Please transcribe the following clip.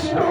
Krishna